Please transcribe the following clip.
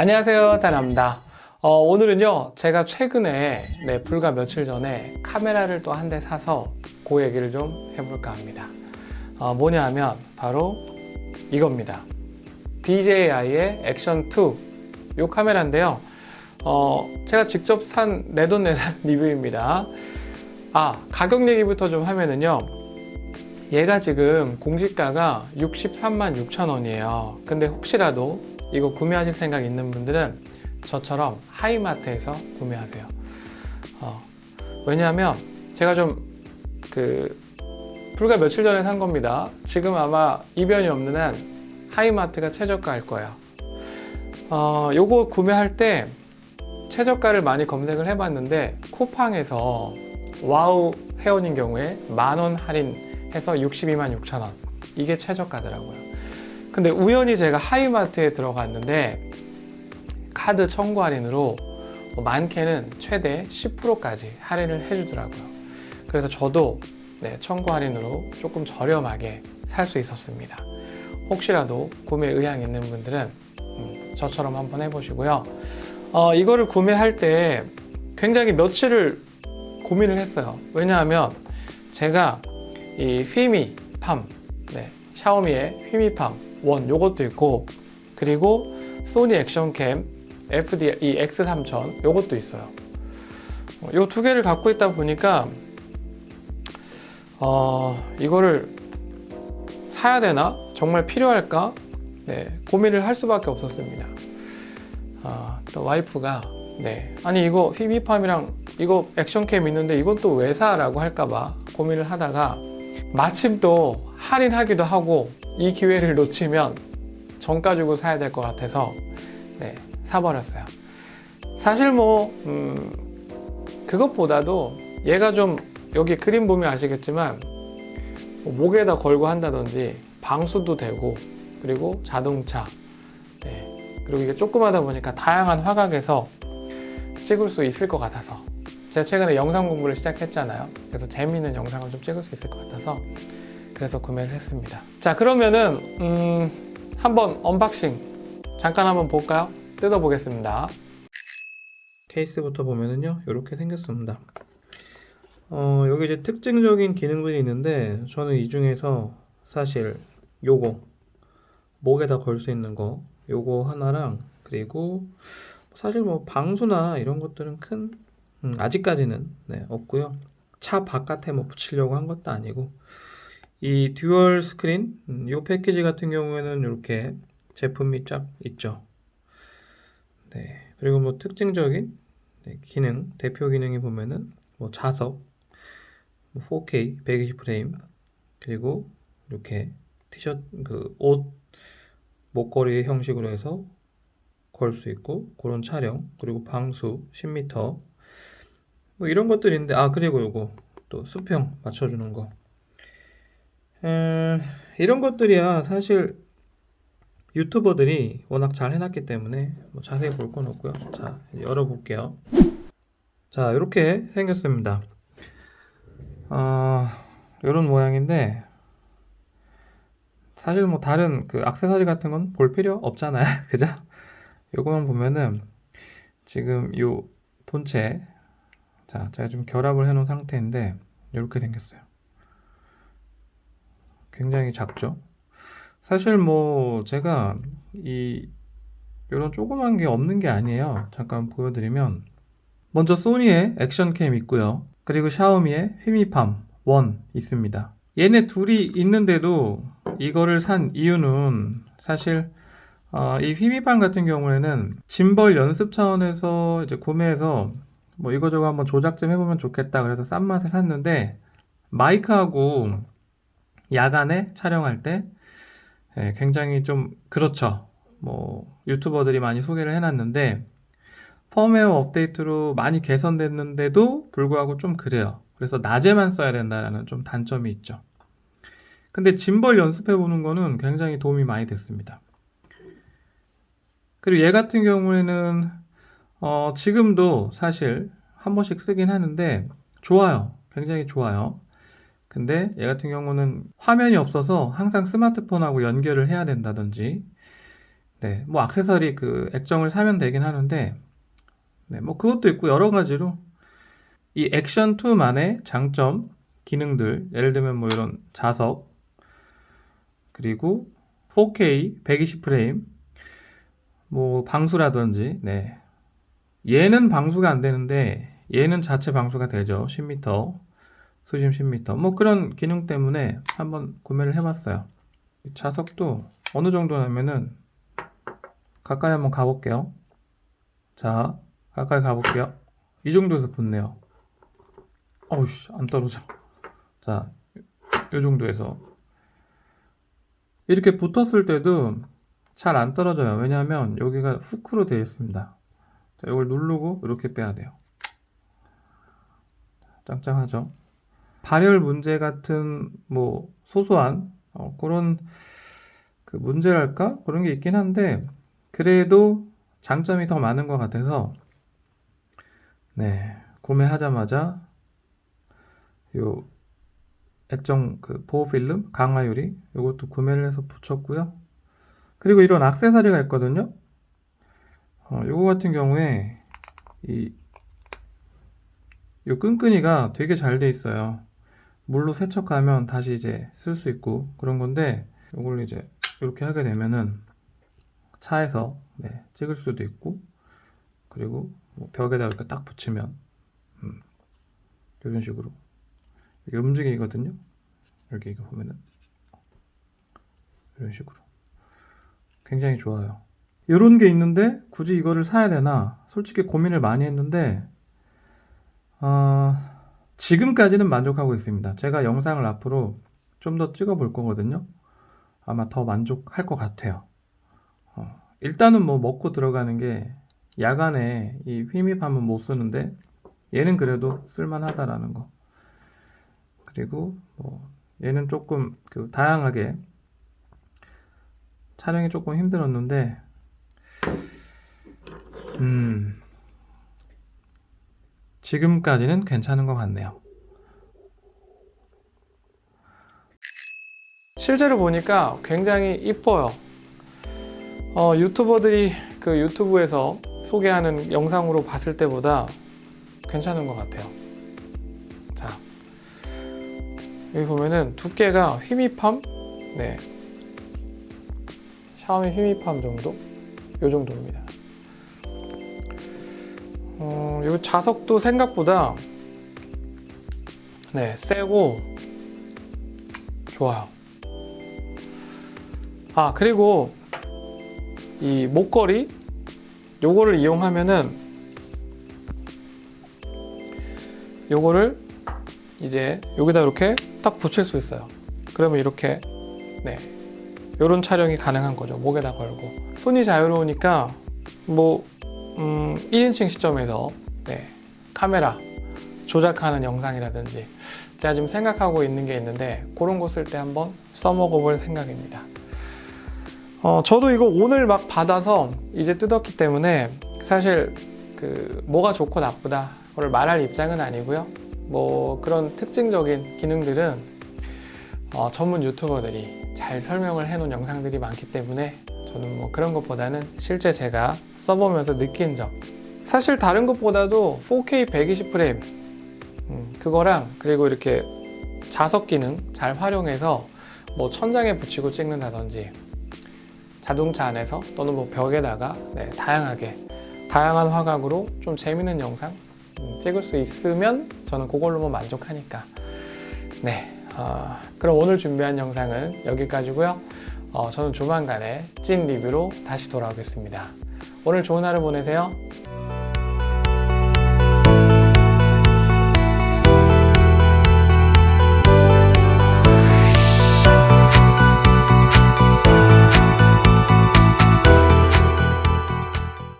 안녕하세요 다나입니다. 어, 오늘은요 제가 최근에 네, 불과 며칠 전에 카메라를 또 한 대 사서 그 얘기를 좀 해볼까 합니다. 어, 뭐냐 하면 바로 이겁니다. DJI의 액션 2 이 카메라인데요. 어, 제가 직접 산 내돈내산 리뷰입니다. 아 가격 얘기부터 좀 하면은요 얘가 지금 공시가가 63만 6천 원이에요. 근데 혹시라도 이거 구매하실 생각 있는 분들은 저처럼 하이마트에서 구매하세요. 어, 왜냐하면 제가 좀 그 불과 며칠 전에 산 겁니다. 지금 아마 이변이 없는 한 하이마트가 최저가일 거예요. 어, 요거 구매할 때 최저가를 많이 검색을 해봤는데 쿠팡에서 와우 회원인 경우에 만 원 할인해서 62만 6천 원 이게 최저가더라고요. 근데 우연히 제가 하이마트에 들어갔는데 카드 청구 할인으로 뭐 많게는 최대 10%까지 할인을 해주더라고요. 그래서 저도 네, 청구 할인으로 조금 저렴하게 살 수 있었습니다. 혹시라도 구매 의향 있는 분들은 음, 저처럼 한번 해보시고요. 어, 이거를 구매할 때 굉장히 며칠을 고민을 했어요. 왜냐하면 제가 이 휘미 팜, 네, 샤오미의 휘미팜 원 요것도 있고 그리고 소니 액션캠 FD 이 X3000 요것도 있어요. 요 두 개를 갖고 있다 보니까 어 이거를 사야 되나 정말 필요할까 네 고민을 할 수밖에 없었습니다. 아, 또 와이프가 네 아니 이거 휘미팜이랑 이거 액션캠 있는데 이건 또 왜 사라고 할까봐 고민을 하다가 마침 또 할인하기도 하고 이 기회를 놓치면 정가 주고 사야 될 것 같아서 네, 사버렸어요. 사실 뭐 음, 그것보다도 얘가 좀 여기 그림 보면 아시겠지만 뭐 목에다 걸고 한다든지 방수도 되고 그리고 자동차 네, 그리고 이게 조그마다 보니까 다양한 화각에서 찍을 수 있을 것 같아서 제가 최근에 영상 공부를 시작했잖아요. 그래서 재미있는 영상을 좀 찍을 수 있을 것 같아서 그래서 구매를 했습니다. 자 그러면은 음, 한번 언박싱 잠깐 한번 볼까요? 뜯어보겠습니다. 케이스부터 보면은요 이렇게 생겼습니다. 어, 여기 이제 특징적인 기능들이 있는데 저는 이 중에서 사실 요거 목에다 걸 수 있는 거 요거 하나랑 그리고 사실 뭐 방수나 이런 것들은 큰 음, 아직까지는 네, 없고요. 차 바깥에 뭐 붙이려고 한 것도 아니고 이 듀얼 스크린 음, 이 패키지 같은 경우에는 이렇게 제품이 쫙 있죠. 네. 그리고 뭐 특징적인 네, 기능 대표 기능이 보면은 뭐 자석 뭐 4K 120프레임 그리고 이렇게 티셔츠 그 옷 목걸이 형식으로 해서 걸 수 있고 그런 촬영 그리고 방수 10m 뭐 이런 것들인데 아 그리고 요거 또 수평 맞춰주는 거. 에, 이런 것들이야. 사실 유튜버들이 워낙 잘 해놨기 때문에 뭐 자세히 볼 건 없고요. 자 열어볼게요. 자 이렇게 생겼습니다. 어, 이런 모양인데 사실 뭐 다른 그 액세서리 같은 건 볼 필요 없잖아요. 그죠? 요거만 보면은 지금 요 본체 자, 제가 지금 결합을 해놓은 상태인데 이렇게 생겼어요. 굉장히 작죠? 사실 뭐 제가 이 이런 조그만 게 없는 게 아니에요. 잠깐 보여드리면 먼저 소니의 액션캠 있고요. 그리고 샤오미의 휘미팜 1 있습니다. 얘네 둘이 있는데도 이거를 산 이유는 사실 어, 이 휘미팜 같은 경우에는 짐벌 연습 차원에서 이제 구매해서 뭐 이거저거 한번 조작 좀 해보면 좋겠다 그래서 싼 맛에 샀는데 마이크하고 야간에 촬영할 때 예, 굉장히 좀 그렇죠. 뭐 유튜버들이 많이 소개를 해놨는데 펌웨어 업데이트로 많이 개선됐는데도 불구하고 좀 그래요. 그래서 낮에만 써야 된다라는 좀 단점이 있죠. 근데 짐벌 연습해 보는 거는 굉장히 도움이 많이 됐습니다. 그리고 얘 같은 경우에는 어, 지금도 사실 한 번씩 쓰긴 하는데 좋아요. 굉장히 좋아요. 근데 얘 같은 경우는 화면이 없어서 항상 스마트폰하고 연결을 해야 된다든지 네, 뭐 액세서리 그 액정을 사면 되긴 하는데, 네, 뭐 그것도 있고 여러 가지로 이 액션 2만의 장점, 기능들, 예를 들면 뭐 이런 자석, 그리고 4K 120프레임, 뭐 방수라든지, 네. 얘는 방수가 안 되는데 얘는 자체 방수가 되죠. 10m, 수심 10m. 뭐 그런 기능 때문에 한번 구매를 해봤어요. 이 자석도 어느 정도냐면은 가까이 한번 가볼게요. 자, 가까이 가볼게요. 이 정도에서 붙네요. 어우씨, 안 떨어져. 자, 이 정도에서. 이렇게 붙었을 때도 잘 안 떨어져요. 왜냐하면 여기가 후크로 되어 있습니다. 자, 이걸 누르고 이렇게 빼야 돼요. 짱짱하죠? 발열 문제 같은 뭐 소소한 어, 그런 그 문제랄까 그런 게 있긴 한데 그래도 장점이 더 많은 것 같아서 네 구매하자마자 요 액정 그 보호 필름 강화 유리 요것도 구매를 해서 붙였고요. 그리고 이런 액세서리가 있거든요. 어, 요거 같은 경우에 이, 요 끈끈이가 되게 잘 돼 있어요. 물로 세척하면 다시 이제 쓸 수 있고 그런 건데 요걸 이제 이렇게 하게 되면은 차에서 네, 찍을 수도 있고 그리고 뭐 벽에다 이렇게 딱 붙이면 음, 이런 식으로 이게 움직이거든요. 이거 보면은 이런 식으로 굉장히 좋아요. 이런 게 있는데 굳이 이거를 사야 되나 솔직히 고민을 많이 했는데 어, 지금까지는 만족하고 있습니다. 제가 영상을 앞으로 좀 더 찍어 볼 거거든요. 아마 더 만족할 것 같아요. 어, 일단은 뭐 먹고 들어가는 게 야간에 이 휘입하면 못 쓰는데 얘는 그래도 쓸만하다라는 거. 그리고 뭐 얘는 조금 그 다양하게 촬영이 조금 힘들었는데 음 지금까지는 괜찮은 것 같네요. 실제로 보니까 굉장히 이뻐요. 어, 유튜버들이 그 유튜브에서 소개하는 영상으로 봤을 때보다 괜찮은 것 같아요. 자, 여기 보면은 두께가 휘미팜, 네, 샤오미 휘미팜 정도, 요 정도입니다. 어, 요 자석도 생각보다 네 세고 좋아요. 아 그리고 이 목걸이 요거를 이용하면은 요거를 이제 여기다 이렇게 딱 붙일 수 있어요. 그러면 이렇게 네 요런 촬영이 가능한 거죠. 목에다 걸고 손이 자유로우니까 뭐 음, 1인칭 시점에서 네, 카메라 조작하는 영상이라든지 제가 지금 생각하고 있는 게 있는데 그런 거 쓸 때 한번 써먹어볼 생각입니다. 어, 저도 이거 오늘 막 받아서 이제 뜯었기 때문에 사실 그 뭐가 좋고 나쁘다 그걸 말할 입장은 아니고요. 뭐 그런 특징적인 기능들은 어, 전문 유튜버들이 잘 설명을 해놓은 영상들이 많기 때문에 저는 뭐 그런 것보다는 실제 제가 써보면서 느낀 점. 사실 다른 것보다도 4K 120프레임 음, 그거랑 그리고 이렇게 자석 기능 잘 활용해서 뭐 천장에 붙이고 찍는다든지 자동차 안에서 또는 뭐 벽에다가 네, 다양하게 다양한 화각으로 좀 재밌는 영상 음, 찍을 수 있으면 저는 그걸로만 만족하니까. 네 어, 그럼 오늘 준비한 영상은 여기까지고요 어, 저는 조만간에 찐 리뷰로 다시 돌아오겠습니다. 오늘 좋은 하루 보내세요